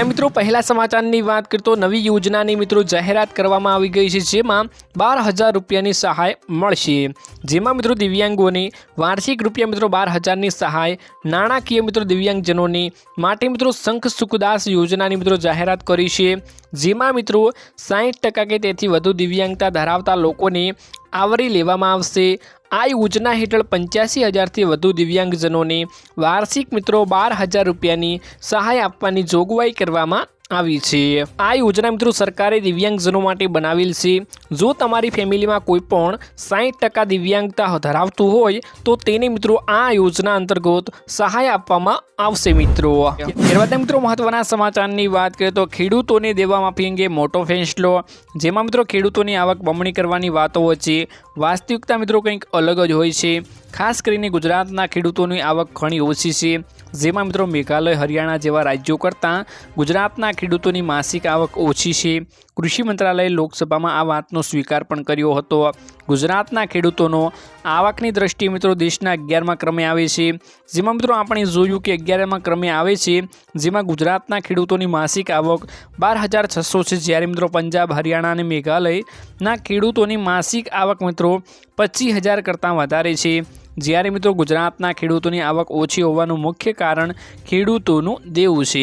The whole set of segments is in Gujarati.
આજના મિત્રો, પહેલા સમાચારની વાત કરતો નવી યોજનાની મિત્રો જાહેરાત કરવામાં આવી ગઈ છે, જેમાં બાર હજાર રૂપિયાની સહાય મળશે. જેમાં મિત્રો દિવ્યાંગોને વાર્ષિક રૂપિયા મિત્રો બાર હજારની સહાય, નાણાકીય મિત્રો દિવ્યાંગજનોને માટે મિત્રો શંખ સુખદાસ યોજનાની મિત્રો જાહેરાત કરી છે, જેમાં મિત્રો સાહીઠ ટકા કે તેથી વધુ દિવ્યાંગતા ધરાવતા લોકોને આવરી લેવામાં આવશે. આ યોજના હેઠળ પંચ્યાસી હજારથી વધુ દિવ્યાંગજનોને વાર્ષિક મિત્રો બાર હજાર રૂપિયાની સહાય આપવાની જોગવાઈ કરવામાં આવી છે. આ યોજના મિત્રો સરકારે દિવ્યાંગજનો માટે બનાવેલ છે. જો તમારી ફેમિલીમાં કોઈ પણ સાહીઠ ટકા દિવ્યાંગતા ધરાવતું હોય, તો તેને મિત્રો આ યોજના અંતર્ગત સહાય આપવામાં આવશે મિત્રો. ત્યારબાદ મિત્રો મહત્વના સમાચારની વાત કરીએ તો ખેડૂતોને દેવા માફી અંગે મોટો ફેંસલો. જેમાં મિત્રો ખેડૂતોની આવક બમણી કરવાની વાતો વચ્ચે વાસ્તવિકતા મિત્રો કંઈક અલગ જ હોય છે. ખાસ કરીને ગુજરાતના ખેડૂતોની આવક ઘણી ઓછી છે. જેમાં મિત્રો મેઘાલય, હરિયાણા જેવા રાજ્યો કરતાં ગુજરાતના ખેડૂતોની માસિક આવક ઓછી છે. કૃષિ મંત્રાલયે લોકસભામાં આ વાતનો સ્વીકાર પણ કર્યો હતો. ગુજરાતના ખેડૂતોનો આવકની દ્રષ્ટિએ મિત્રો દેશના અગિયારમાં ક્રમે આવે છે. જેમાં મિત્રો આપણે જોયું કે અગિયારમાં ક્રમે આવે છે. જેમાં ગુજરાતના ખેડૂતોની માસિક આવક બાર હજાર છસો છે. જ્યારે મિત્રો પંજાબ, હરિયાણા અને મેઘાલયના ખેડૂતોની માસિક આવક મિત્રો પચીસ હજાર કરતાં વધારે છે. જ્યારે મિત્રો ગુજરાતના ખેડૂતોની આવક ઓછી હોવાનું મુખ્ય કારણ ખેડૂતોનું દેવું છે.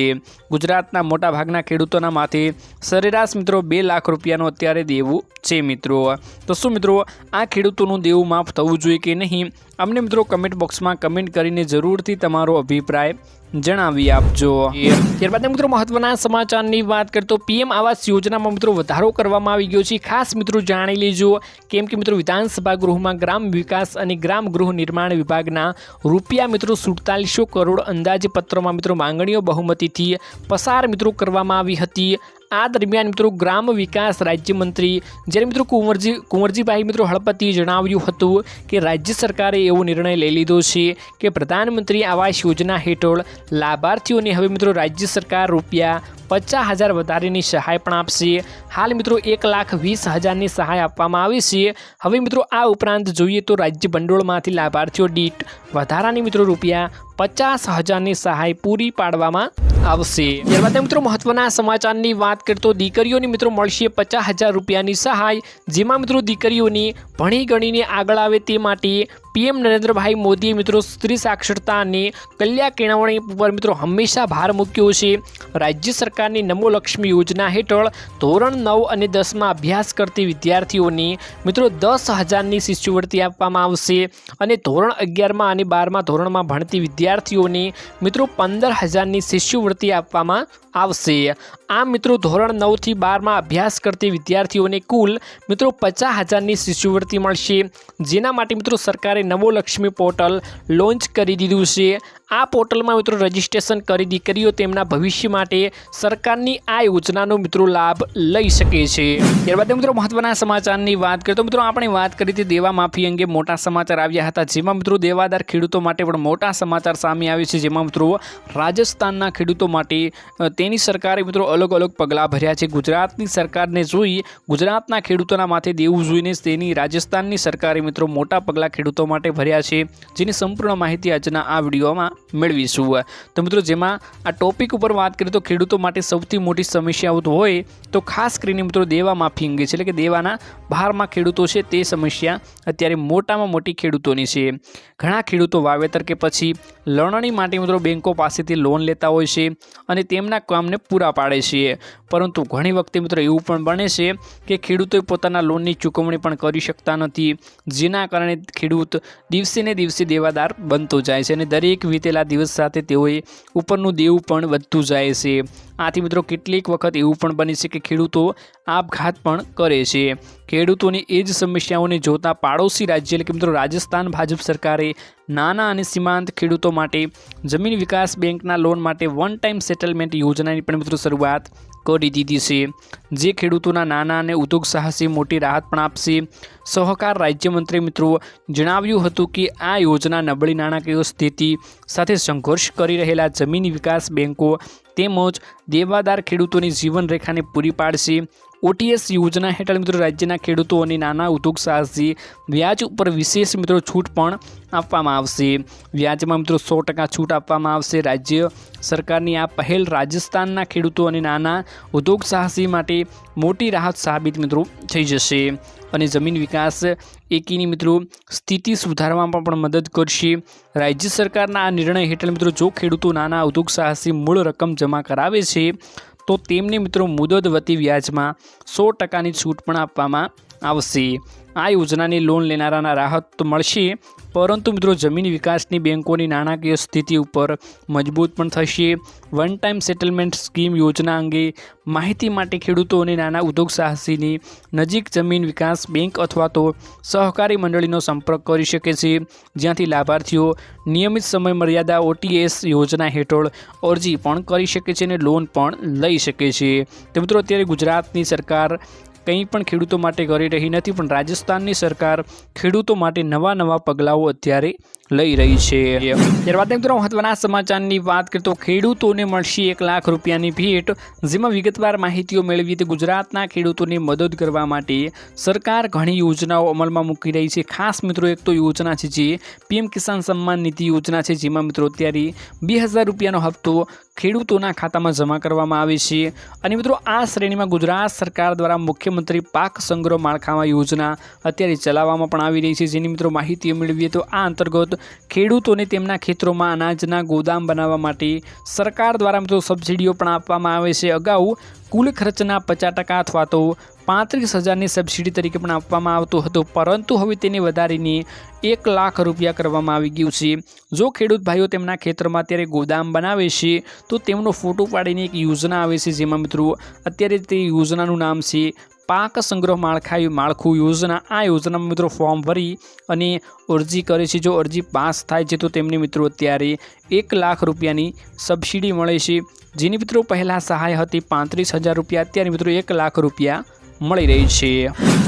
ગુજરાતના મોટાભાગના ખેડૂતોના માથે સરેરાશ મિત્રો બે લાખ રૂપિયાનું અત્યારે દેવું છે મિત્રો. તો શું મિત્રો, આ ખેડૂતોનું દેવું માફ થવું જોઈએ કે નહીં? અમને મિત્રો કમેન્ટ બોક્સમાં કમેન્ટ કરીને જરૂરથી તમારો અભિપ્રાય જણાવી આપજો. ત્યારબાદ મિત્રો મહત્વના સમાચારની વાત કરતો પીએમ આવાસ યોજનામાં મિત્રો વધારો કરવામાં આવી ગયો છે. ખાસ મિત્રો જાણી લેજો. કેમ કે મિત્રો વિધાનસભા ગૃહમાં ગ્રામ વિકાસ અને ગ્રામ ગૃહ નિર્માણ વિભાગના રૂપિયા મિત્રો સુડતાલીસો કરોડ અંદાજપત્રમાં મિત્રો માંગણીઓ બહુમતીથી પસાર મિત્રો કરવામાં આવી હતી. આ દરમિયાન મિત્રો ગ્રામ વિકાસ રાજ્યમંત્રી, જ્યારે મિત્રો કુંવરજી, કુંવરજીભાઈ મિત્રો હળપતિએ જણાવ્યું હતું કે રાજ્ય સરકારે એવો નિર્ણય લઈ લીધો છે કે પ્રધાનમંત્રી આવાસ યોજના હેઠળ લાભાર્થીઓને હવે મિત્રો રાજ્ય સરકાર રૂપિયા પચાસ હજાર વધારેની સહાય પણ આપશે. હાલ મિત્રો એક લાખ વીસ હજારની સહાય આપવામાં આવી છે. હવે મિત્રો આ ઉપરાંત જોઈએ તો રાજ્ય ભંડોળમાંથી લાભાર્થીઓ દીઠ વધારાની મિત્રો રૂપિયા પચાસ હજારની સહાય પૂરી પાડવામાં આવશે. ત્યારબાદ મિત્રો મહત્વના સમાચારની વાત કરતો દીકરીઓની મિત્રો મળશે પચાસ હજાર રૂપિયાની સહાય, જેમાં મિત્રો દીકરીઓની ભણી ગણીને આગળ આવે તે માટે પીએમ નરેન્દ્રભાઈ મોદીએ મિત્રો સ્ત્રી સાક્ષરતા અને કલ્યા કેળવણી ઉપર મિત્રો હંમેશા ભાર મૂક્યો છે. રાજ્ય સરકારની નમો લક્ષ્મી યોજના હેઠળ ધોરણ નવ અને દસમાં અભ્યાસ કરતી વિદ્યાર્થીઓને મિત્રો દસ હજારની શિષ્યવૃત્તિ આપવામાં આવશે અને ધોરણ અગિયારમાં અને બારમા ધોરણમાં ભણતી વિદ્યાર્થીઓને મિત્રો પંદર હજારની શિષ્યવૃત્તિ આપવામાં આવશે. આ મિત્રો ધોરણ નવથી બારમાં અભ્યાસ કરતી વિદ્યાર્થીઓને કુલ મિત્રો પચાસ હજારની શિષ્યવૃત્તિ મળશે. જેના માટે મિત્રો સરકારે નવો લક્ષ્મી પોર્ટલ લોન્ચ કરી દીધું છે. આ પોર્ટલમાં મિત્રો રજીસ્ટ્રેશન કરી દીકરીઓ તેમના ભવિષ્ય માટે સરકારની આ યોજનાનો મિત્રો લાભ લઈ શકે છે. ત્યારબાદ મિત્રો મહત્વના સમાચારની વાત કરીએ તો મિત્રો આપણે વાત કરી હતી દેવા માફી અંગે મોટા સમાચાર આવ્યા હતા. જેમાં મિત્રો દેવાદાર ખેડૂતો માટે પણ મોટા સમાચાર સામે આવે છે. જેમાં મિત્રો રાજસ્થાનના ખેડૂતો માટે તેની સરકારે મિત્રો અલગ અલગ પગલાં ભર્યા છે. ગુજરાતની સરકારને જોઈ ગુજરાતના ખેડૂતોના માથે દેવું જોઈને તેની રાજસ્થાનની સરકારે મિત્રો મોટા પગલાં ખેડૂતો માટે ભર્યા છે. જેની સંપૂર્ણ માહિતી આજના આ વિડીયોમાં મેળવીશું. તો મિત્રો, જેમાં આ ટોપિક ઉપર વાત કરીએ તો ખેડૂતો માટે સૌથી મોટી સમસ્યાઓ હોય તો ખાસ કરીને મિત્રો દેવા માફી અંગે છે. એટલે કે દેવાના બહારમાં ખેડૂતો છે તે સમસ્યા અત્યારે મોટામાં મોટી ખેડૂતોની છે. ઘણા ખેડૂતો વાવેતર કે પછી લણણી માટે મિત્રો બેન્કો પાસેથી લોન લેતા હોય છે અને તેમના કામને પૂરા પાડે છે. પરંતુ ઘણી વખતે મિત્રો એવું પણ બને છે કે ખેડૂતોએ પોતાના લોનની ચૂકવણી પણ કરી શકતા નથી, જેના કારણે ખેડૂત દિવસે ને દિવસે દેવાદાર બનતો જાય છે અને દરેક વીતેલા દિવસ સાથે તેઓએ ઉપરનું દેવું પણ વધતું જાય છે. આથી મિત્રો કેટલીક વખત એવું પણ બને છે કે ખેડૂતો આપઘાત પણ કરે છે. ખેડૂતોની એ જ સમસ્યાઓને જોતા પાડોશી રાજ્ય એટલે કે મિત્રો રાજસ્થાન, ભાજપ સરકારે નાના અને સીમાંત ખેડૂતો માટે જમીન વિકાસ બેંકના લોન માટે વન ટાઈમ સેટલમેન્ટ યોજનાની પણ મિત્રો શરૂઆત કરી દીધી છે. જે ખેડૂતોના નાના અને ઉદ્યોગ સાહસી મોટી રાહત પણ આપશે. સહકાર રાજ્યમંત્રી મિત્રો જણાવ્યું હતું કે આ યોજના નબળી નાણાકીય સ્થિતિ સાથે સંઘર્ષ કરી રહેલા જમીન વિકાસ બેન્કો તેમજ દેવાદાર ખેડૂતોની જીવનરેખાને પૂરી પાડશે. ઓટીએસ યોજના હેઠળ મિત્રો રાજ્યના ખેડૂતો અને નાના ઉદ્યોગ સાહસી વ્યાજ ઉપર વિશેષ મિત્રો છૂટ પણ આપવામાં આવશે. વ્યાજમાં મિત્રો સો ટકા છૂટ આપવામાં આવશે. રાજ્ય સરકારની આ પહેલ રાજસ્થાનના ખેડૂતો અને નાના ઉદ્યોગ સાહસી માટે મોટી રાહત સાબિત મિત્રો થઈ જશે. અને જમીન વિકાસ એકીની મિત્રો સ્થિતિ સુધારવામાં પણ મદદ કરશે. રાજ્ય સરકારના આ નિર્ણય હેઠળ મિત્રો જો ખેડૂતો નાના ઉદ્યોગ સાહસી મૂળ રકમ જમા કરાવે છે તો તેમને મિત્રો મુદત વતી વ્યાજમાં સો ટકાની છૂટ પણ આપવામાં આવશે. આ યોજનાની લોન લેનારાના રાહત તો મળશે, પરંતુ મિત્રો જમીન વિકાસની બેન્કોની નાણાકીય સ્થિતિ ઉપર મજબૂત પણ થશે. વન ટાઈમ સેટલમેન્ટ સ્કીમ યોજના અંગે માહિતી માટે ખેડૂતો અને નાના ઉદ્યોગ સાહસીની નજીક જમીન વિકાસ બેંક અથવા તો સહકારી મંડળીનો સંપર્ક કરી શકે છે, જ્યાંથી લાભાર્થીઓ નિયમિત સમય મર્યાદા ઓટીએસ યોજના હેઠળ અરજી પણ કરી શકે છે અને લોન પણ લઈ શકે છે. તો મિત્રો, અત્યારે ગુજરાતની સરકાર કંઈ પણ ખેડૂતો માટે કરી રહી નથી, પણ રાજસ્થાનની સરકાર ખેડૂતો માટે નવા નવા પગલાઓ અત્યારે લઈ રહી છે. ત્યારબાદ મિત્રો મહત્વના સમાચારની વાત કરીએ તો ખેડૂતોને મળશે એક લાખ રૂપિયાની ભેટ, જેમાં વિગતવાર માહિતીઓ મેળવી તે ગુજરાતના ખેડૂતોને મદદ કરવા માટે સરકાર ઘણી યોજનાઓ અમલમાં મૂકી રહી છે. ખાસ મિત્રો, એક તો યોજના છે જે પીએમ કિસાન સન્માન નિધિ યોજના છે, જેમાં મિત્રો અત્યારે બે હજાર રૂપિયાનો હપ્તો ખેડૂતોના ખાતામાં જમા કરવામાં આવે છે. અને મિત્રો, આ શ્રેણીમાં ગુજરાત સરકાર દ્વારા મુખ્યમંત્રી પાક સંગ્રહ માળખામાં યોજના અત્યારે ચલાવવામાં પણ આવી રહી છે. જેની મિત્રો માહિતી મેળવીએ તો આ અંતર્ગત ખેડૂતોને તેમના ખેતરોમાં અનાજના ગોદામ બનાવવા માટે સરકાર દ્વારા મિત્રો સબસિડીઓ પણ આપવામાં આવે છે. અગાઉ કુલ ખર્ચના પચાસ ટકા અથવા તો પાંત્રીસ હજારની સબસિડી તરીકે પણ આપવામાં આવતો હતો, પરંતુ હવે તેને વધારીને એક લાખ રૂપિયા કરવામાં આવી ગયું છે. જો ખેડૂત ભાઈઓ તેમના ખેતરમાં અત્યારે ગોદામ બનાવે છે, તો તેમનો ફોટો પાડીને એક યોજના આવે છે, જેમાં મિત્રો અત્યારે તે યોજનાનું નામ છે પાક સંગ્રહ માળખાયું માળખું યોજના, આ યોજનામાં મિત્રો ફોર્મ ભરી અને અરજી કરે છે. જો અરજી પાસ થાય છે તો તેમને મિત્રો અત્યારે એક લાખ રૂપિયાની સબસિડી મળે છે. જેની મિત્રો પહેલાં સહાય હતી પાંત્રીસ હજાર રૂપિયા, અત્યારે મિત્રો એક લાખ રૂપિયા મળી રહી છે.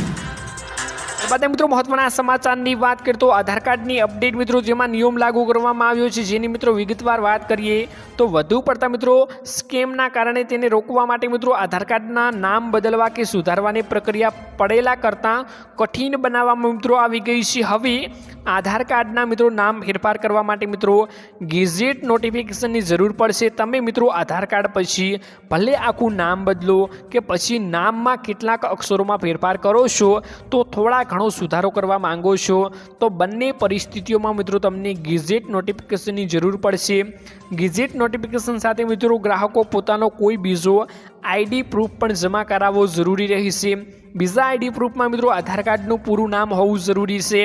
ત્યારબાદ મિત્રો, મહત્વના સમાચારની વાત કરીએ તો આધાર કાર્ડની અપડેટ મિત્રો, જેમાં નિયમ લાગુ કરવામાં આવ્યો છે. જેની મિત્રો વિગતવાર વાત કરીએ તો વધુ પડતા મિત્રો, સ્કેમના કારણે તેને રોકવા માટે મિત્રો આધાર કાર્ડના નામ બદલવા કે સુધારવાની પ્રક્રિયા પડેલા કરતાં કઠિન બનાવવામાં મિત્રો આવી ગઈ છે. હવે આધાર કાર્ડના મિત્રો નામ ફેરફાર કરવા માટે મિત્રો ગેઝેટ નોટિફિકેશનની જરૂર પડશે. તમે મિત્રો આધાર કાર્ડ પછી ભલે આખું નામ બદલો કે પછી નામમાં કેટલાક અક્ષરોમાં ફેરફાર કરો છો, તો થોડા ઘણો સુધારો કરવા માંગો છો, તો બંને પરિસ્થિતિઓમાં મિત્રો તમને ગેઝેટ નોટિફિકેશનની જરૂર પડશે. ગેઝેટ નોટિફિકેશન સાથે મિત્રો ગ્રાહકો પોતાનો કોઈ બીજો આઈડી પ્રૂફ પણ જમા કરાવવો જરૂરી રહેશે. બીજા આઈડી પ્રૂફમાં મિત્રો આધાર કાર્ડનું પૂરું નામ હોવું જરૂરી છે.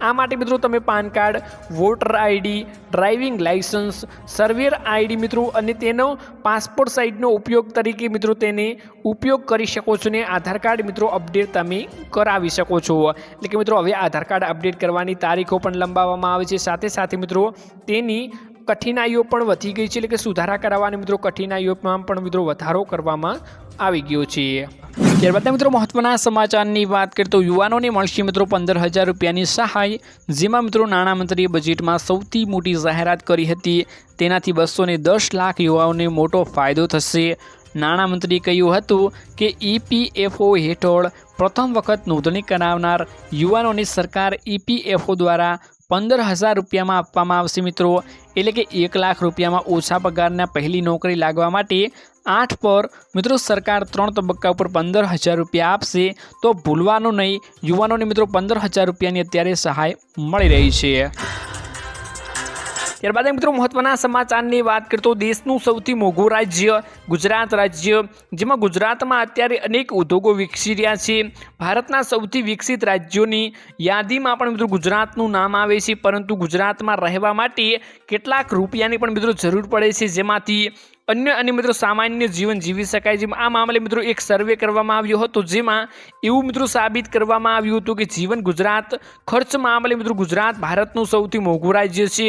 આ માટે મિત્રો તમે PAN card, voter ID, driving licence સર્વેર ID મિત્રો અને તેનો પાસપોર્ટ સાઇઝનો ઉપયોગ તરીકે મિત્રો તેને ઉપયોગ કરી શકો છો ને આધાર કાર્ડ મિત્રો અપડેટ તમે કરાવી શકો છો. એટલે કે મિત્રો હવે આધાર કાર્ડ અપડેટ કરવાની તારીખો પણ લંબાવવામાં આવે છે. સાથે સાથે મિત્રો તેની કઠિનાઈઓ પણ વધી ગઈ છે. એટલે કે સુધારા કરાવવાની મિત્રો કઠિનાઈઓમાં પણ મિત્રો વધારો કરવામાં આવી ગયો છે. ત્યારબાદ મિત્રો મહત્વના સમાચારની વાત કરીએ તો યુવાનોને મળશે મિત્રો પંદર હજાર રૂપિયાની સહાય, જેમાં મિત્રો નાણામંત્રીએ બજેટમાં સૌથી મોટી જાહેરાત કરી હતી. તેનાથી બસો દસ લાખ યુવાઓને મોટો ફાયદો થશે. નાણામંત્રીએ કહ્યું હતું કે ઈપીએફઓ હેઠળ પ્રથમ વખત નોંધણી કરાવનાર યુવાનોને સરકાર ઈપીએફઓ દ્વારા પંદર હજાર રૂપિયામાં આપવામાં આવશે મિત્રો. એટલે કે એક લાખ રૂપિયામાં ઓછા પગારના પહેલી નોકરી લાગવા માટે આઠ પર. મિત્રો, સરકાર ત્રણ તબક્કા ઉપર પંદર હજાર રૂપિયા આપશે. તો ભૂલવાનું નહીં, યુવાનોને મિત્રો પંદર હજાર રૂપિયાની અત્યારે સહાય મળી રહી છે. ત્યારબાદ મિત્રો, મહત્વના સમાચારની વાત કરતો દેશનું સૌથી મોઘું રાજ્ય ગુજરાત રાજ્ય, જેમાં ગુજરાતમાં અત્યારે અનેક ઉદ્યોગો વિકસી રહ્યા છે. ભારતના સૌથી વિકસિત રાજ્યોની યાદીમાં પણ મિત્રો ગુજરાતનું નામ આવે છે, પરંતુ ગુજરાતમાં રહેવા માટે કેટલાક રૂપિયાની પણ મિત્રો જરૂર પડે છે. જેમાંથી અન્ય અને મિત્રો સામાન્ય જીવન જીવી શકાય જેમ આ મામલે મિત્રો એક સર્વે કરવામાં આવ્યો હતો જેમાં એવું મિત્રો સાબિત કરવામાં આવ્યું હતું કે જીવન ગુજરાત ખર્ચ મામલે મિત્રો ગુજરાત ભારતનું સૌથી મોંઘું રાજ્ય છે.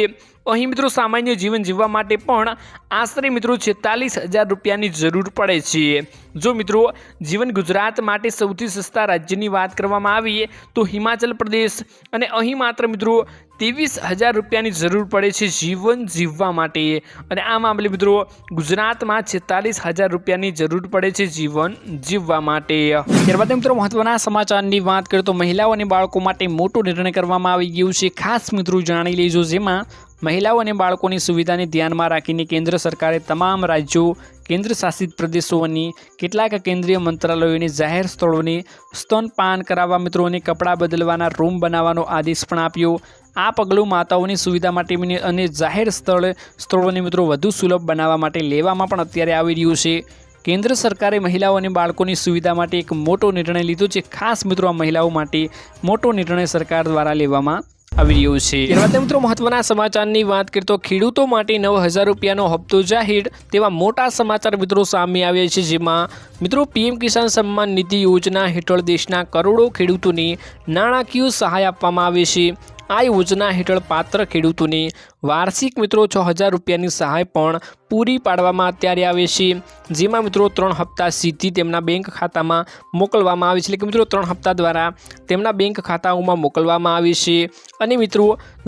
અહીં મિત્રો સામાન્ય જીવન જીવવા માટે પણ આશરે મિત્રો છેતાલીસ હજાર રૂપિયાની જરૂર પડે છે. જો મિત્રો જીવન ગુજરાત માટે સૌથી સસ્તા રાજ્યની વાત કરવામાં આવીએ તો હિમાચલ પ્રદેશ અને અહીં માત્ર મિત્રો ત્રેવીસ હજાર રૂપિયાની જરૂર પડે છે જીવન જીવવા માટે. અને આ મામલે મિત્રો ગુજરાતમાં છેતાલીસ હજાર રૂપિયાની જરૂર પડે છે જીવન જીવવા માટે. ત્યારબાદ મિત્રો મહત્વના સમાચારની વાત કરીએ તો મહિલાઓ અને બાળકો માટે મોટો નિર્ણય કરવામાં આવી ગયું છે. ખાસ મિત્રો જાણી લેજો જેમાં મહિલાઓ અને બાળકોની સુવિધાને ધ્યાનમાં રાખીને કેન્દ્ર સરકારે તમામ રાજ્યો કેન્દ્ર શાસિત પ્રદેશોની કેટલાક કેન્દ્રીય મંત્રાલયોની જાહેર સ્થળોને સ્તનપાન કરાવવા મિત્રોને કપડાં બદલવાના રૂમ બનાવવાનો આદેશ પણ આપ્યો. આ પગલું માતાઓની સુવિધા માટે અને જાહેર સ્થળ, સ્થળોને મિત્રો વધુ સુલભ બનાવવા માટે લેવામાં પણ અત્યારે આવી રહ્યું છે. કેન્દ્ર સરકારે મહિલાઓ અને બાળકોની સુવિધા માટે એક મોટો નિર્ણય લીધો છે. ખાસ મિત્રો આ મહિલાઓ માટે મોટો નિર્ણય સરકાર દ્વારા લેવામાં આવી રહ્યું છે. ત્યારબાદ મિત્રો મહત્વના સમાચારની વાત કરીએ તો ખેડૂતો માટે નવ હજાર રૂપિયાનો હપ્તો જાહેર તેવા મોટા સમાચાર મિત્રો સામે આવ્યા છે, જેમાં મિત્રો પીએમ કિસાન સન્માન નિધિ યોજના હેઠળ દેશના કરોડો ખેડૂતોને નાણાકીય સહાય આપવામાં આવે છે. આ યોજના હેઠળ પાત્ર ખેડૂતોને વાર્ષિક મિત્રો છ હજાર રૂપિયાની સહાય પણ પૂરી પાડવામાં અત્યારે આવે છે. જેમાં મિત્રો ત્રણ હપ્તા સીધી તેમના બેંક ખાતામાં મોકલવામાં આવે છે. એટલે કે મિત્રો ત્રણ હપ્તા દ્વારા તેમના બેંક ખાતાઓમાં મોકલવામાં આવે છે. અને મિત્રો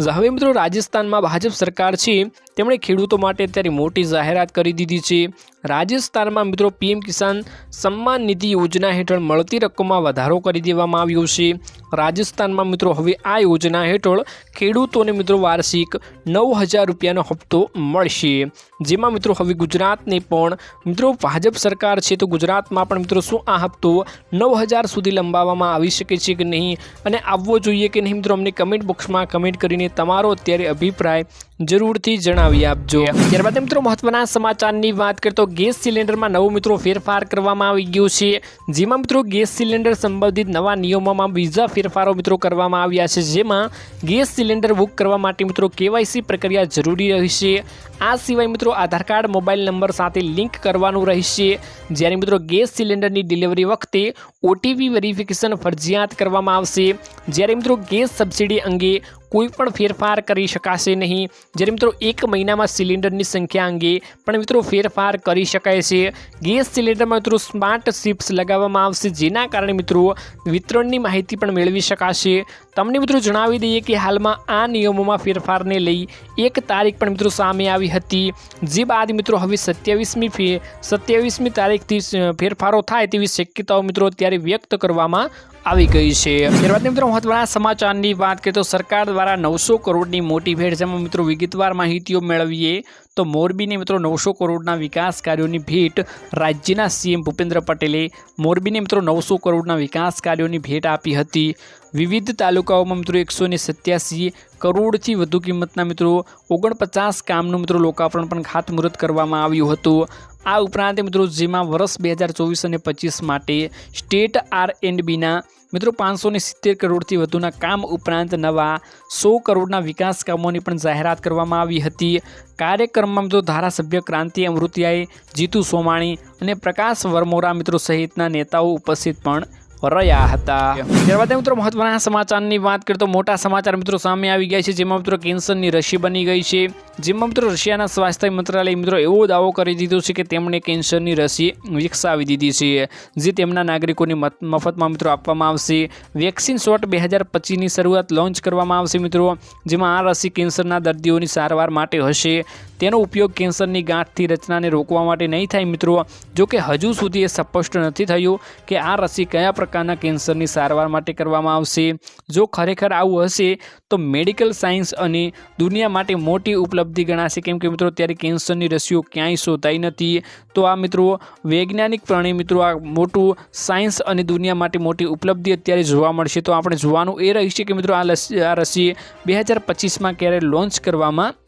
હવે મિત્રો રાજસ્થાનમાં ભાજપ સરકાર છે, તેમણે ખેડૂતો માટે અત્યારે મોટી જાહેરાત કરી દીધી છે. રાજસ્થાનમાં મિત્રો પીએમ કિસાન સન્માન નિધિ યોજના હેઠળ મળતી રકમમાં વધારો કરી દેવામાં આવ્યો છે. રાજસ્થાનમાં મિત્રો હવે આ યોજના હેઠળ ખેડૂતોને મિત્રો વાર્ષિક નવ હજાર રૂપિયાનો હપ્તો મળશે. જેમાં મિત્રો હવે ગુજરાતને પણ મિત્રો ભાજપ સરકાર છે તો ગુજરાતમાં પણ મિત્રો શું આ હપ્તો નવ હજાર સુધી લંબાવવામાં આવી શકે છે કે નહીં? અને આવવો જોઈએ કે નહીં મિત્રો અમને કમેન્ટ બોક્સમાં કમેન્ટ કરીને તમારો અત્યારે અભિપ્રાય જરૂરથી જણાવી આપજો. ત્યારબાદ મિત્રો મહત્વના સમાચારની વાત કરીએ તો ગેસ સિલિન્ડરમાં નવો મિત્રો ફેરફાર કરવામાં આવી ગયો છે. જેમાં મિત્રો ગેસ સિલિન્ડર સંબંધિત નવા નિયમોમાં બીજા ફેરફારો મિત્રો કરવામાં આવ્યા છે. જેમાં ગેસ સિલિન્ડર બુક કરવા માટે મિત્રો કેવાયસી પ્રક્રિયા જરૂરી રહેશે. આ સિવાય મિત્રો આધાર કાર્ડ, મોબાઈલ નંબર સાથે લિંક કરવાનું રહેશે. જ્યારે મિત્રો ગેસ સિલિન્ડરની ડિલિવરી વખતે ઓટીપી વેરિફિકેશન ફરજિયાત કરવામાં આવશે. જ્યારે મિત્રો ગેસ સબસિડી અંગે કોઈ પણ ફેરફાર કરી શકાશે નહીં. જ્યારે મિત્રો એક મહિનામાં સિલિન્ડરની સંખ્યા અંગે પણ મિત્રો ફેરફાર કરી શકાય છે. ગેસ સિલિન્ડરમાં મિત્રો સ્માર્ટ શિપ્સ લગાવવામાં આવશે. જેના કારણે મિત્રો વિતરણની માહિતી પણ મેળવી શકાશે. તમને મિત્રો જણાવી દઈએ કે હાલમાં આ નિયમોમાં ફેરફારને લઈ એક તારીખ પણ મિત્રો સામે આવી હતી. જે બાદ મિત્રો હવે સત્યાવીસમી ફે, સત્યાવીસમી તારીખથી ફેરફારો થાય તેવી શક્યતાઓ મિત્રો અત્યારે વ્યક્ત કરવામાં આવી ગઈ છે. ત્યારબાદ મિત્રો મહત્વના સમાચારની વાત કરીએ તો સરકાર દ્વારા નવસો કરોડની મોટી ભેટ જેમાં મિત્રો વિગતવાર માહિતીઓ મેળવીએ તો મોરબીને મિત્રો નવસો કરોડના વિકાસ કાર્યોની ભેટ રાજ્યના સીએમ ભૂપેન્દ્ર પટેલે મોરબીને મિત્રો નવસો કરોડના વિકાસ કાર્યોની ભેટ આપી હતી. વિવિધ તાલુકાઓમાં મિત્રો એકસો ને સત્યાસી કરોડથી વધુ કિંમતના મિત્રો, ઓગણપચાસ કામનું મિત્રો લોકાર્પણ પણ ખાતમુહૂર્ત કરવામાં આવ્યું હતું. આ ઉપરાંત મિત્રો, જેમાં વર્ષ બે હજાર ચોવીસ અને પચીસ માટે સ્ટેટ આર એન્ડ બીના મિત્રો પાંચસો સિત્તેર કરોડથી વધુના કામ ઉપરાંત નવા સો કરોડના વિકાસ કામોની પણ જાહેરાત કરવામાં આવી હતી. કાર્યક્રમમાં મિત્રો ધારાસભ્ય ક્રાંતિ અમૃતિયાએ જીતુ સોમાણી અને પ્રકાશ વરમોરા મિત્રો સહિતના નેતાઓ ઉપસ્થિત પણ રહ્યા હતા. ત્યારબાદ મિત્રો મહત્વના સમાચારની વાત કરીએ તો મોટા સમાચાર મિત્રો સામે આવી ગયા છે જેમાં મિત્રો કેન્સરની રસી બની ગઈ છે. જેમાં મિત્રો રશિયાના સ્વાસ્થ્ય મંત્રાલય મિત્રો એવો દાવો કરી દીધો છે કે તેમણે કેન્સરની રસી વિકસાવી દીધી છે જે તેમના નાગરિકોને મફતમાં મિત્રો આપવામાં આવશે. વેક્સિન શોટ બે હજાર પચીસની શરૂઆત લોન્ચ કરવામાં આવશે મિત્રો જેમાં આ રસી કેન્સરના દર્દીઓની સારવાર માટે હશે. તેનો ઉપયોગ કેન્સરની ગાંઠથી રચનાને રોકવા માટે નહીં થાય મિત્રો. જો કે હજુ સુધી એ સ્પષ્ટ નથી થયું કે આ રસી કયા પ્રકારના કેન્સરની સારવાર માટે કરવામાં આવશે. જો ખરેખર આવું હશે, તો મેડિકલ સાયન્સ અને દુનિયા માટે મોટી ઉપલબ્ધિ ગણાશે. કેમ કે મિત્રો ત્યારે કેન્સરની રસીઓ ક્યાંય શોધાઈ નથી. તો આ મિત્રો વૈજ્ઞાનિકપણે મિત્રો, આ મોટું સાયન્સ અને દુનિયા માટે મોટી ઉપલબ્ધિ અત્યારે જોવા મળશે. તો આપણે જોવાનું એ રહેશે કે મિત્રો, આ આ રસી બે હજાર પચીસમાં ક્યારે લોન્ચ કરવામાં